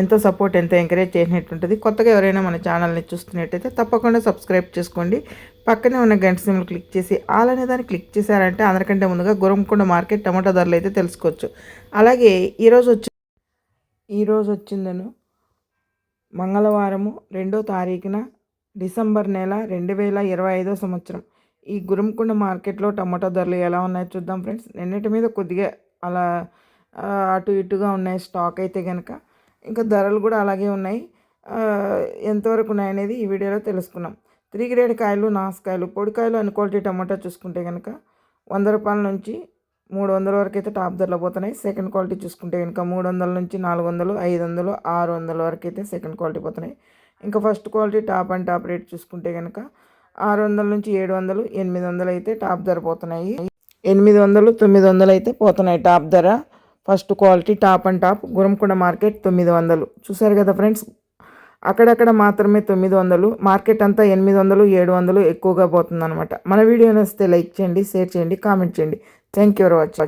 ఎంతో సపోర్ట్ ఎంతో ఎంకరేజ్ చేసినట్టుంటుంది కొత్తగా ఎవరైనా మన ఛానల్ని చూస్తున్నట్టయితే తప్పకుండా సబ్స్క్రైబ్ చేసుకోండి. పక్కనే ఉన్న గంట సిమ్లు క్లిక్ చేసి ఆల్ అనే దాన్ని క్లిక్ చేశారంటే అందరికంటే ముందుగా గురంకొండ మార్కెట్ టమాటా ధరలు అయితే తెలుసుకోవచ్చు. అలాగే ఈరోజు వచ్చి ఈరోజు వచ్చిందను మంగళవారము రెండో తారీఖున డిసెంబర్ నెల రెండు వేల ఇరవై ఐదో సంవత్సరం. ఈ గురంకొండ మార్కెట్లో టమాటా ధరలు ఎలా ఉన్నాయో చూద్దాం ఫ్రెండ్స్. నిన్నటి మీద కొద్దిగా అలా అటు ఇటుగా ఉన్నాయి స్టాక్ అయితే కనుక ఇంకా ధరలు కూడా అలాగే ఉన్నాయి. ఎంతవరకు ఉన్నాయనేది ఈ వీడియోలో తెలుసుకున్నాం. త్రీ గ్రేడ్ కాయలు నాసుకాయలు పొడికాయలు అండ్ క్వాలిటీ టమాటా చూసుకుంటే కనుక వంద రూపాయల నుంచి మూడు వందల వరకు అయితే టాప్ ధరలో పోతున్నాయి. సెకండ్ క్వాలిటీ చూసుకుంటే కనుక మూడు వందల నుంచి నాలుగు వందలు ఐదు వందలు ఆరు వందల వరకు అయితే సెకండ్ క్వాలిటీ పోతున్నాయి. ఇంకా first quality top and top rate చూసుకుంటే కనుక ఆరు వందల నుంచి ఏడు వందలు ఎనిమిది వందలు అయితే టాప్ ధర పోతున్నాయి. ఎనిమిది వందలు తొమ్మిది వందలు అయితే పోతున్నాయి టాప్ ధర. First quality top and top Gurramkonda market తొమ్మిది వందలు. చూసారు కదా ఫ్రెండ్స్? అక్కడక్కడ మాత్రమే తొమ్మిది వందలు మార్కెట్ అంతా ఎనిమిది వందలు ఏడు వందలు ఎక్కువగా పోతుందన్నమాట. మన వీడియో నచ్చితే లైక్ చేయండి షేర్ చేయండి కామెంట్ చేయండి. Thank you for watching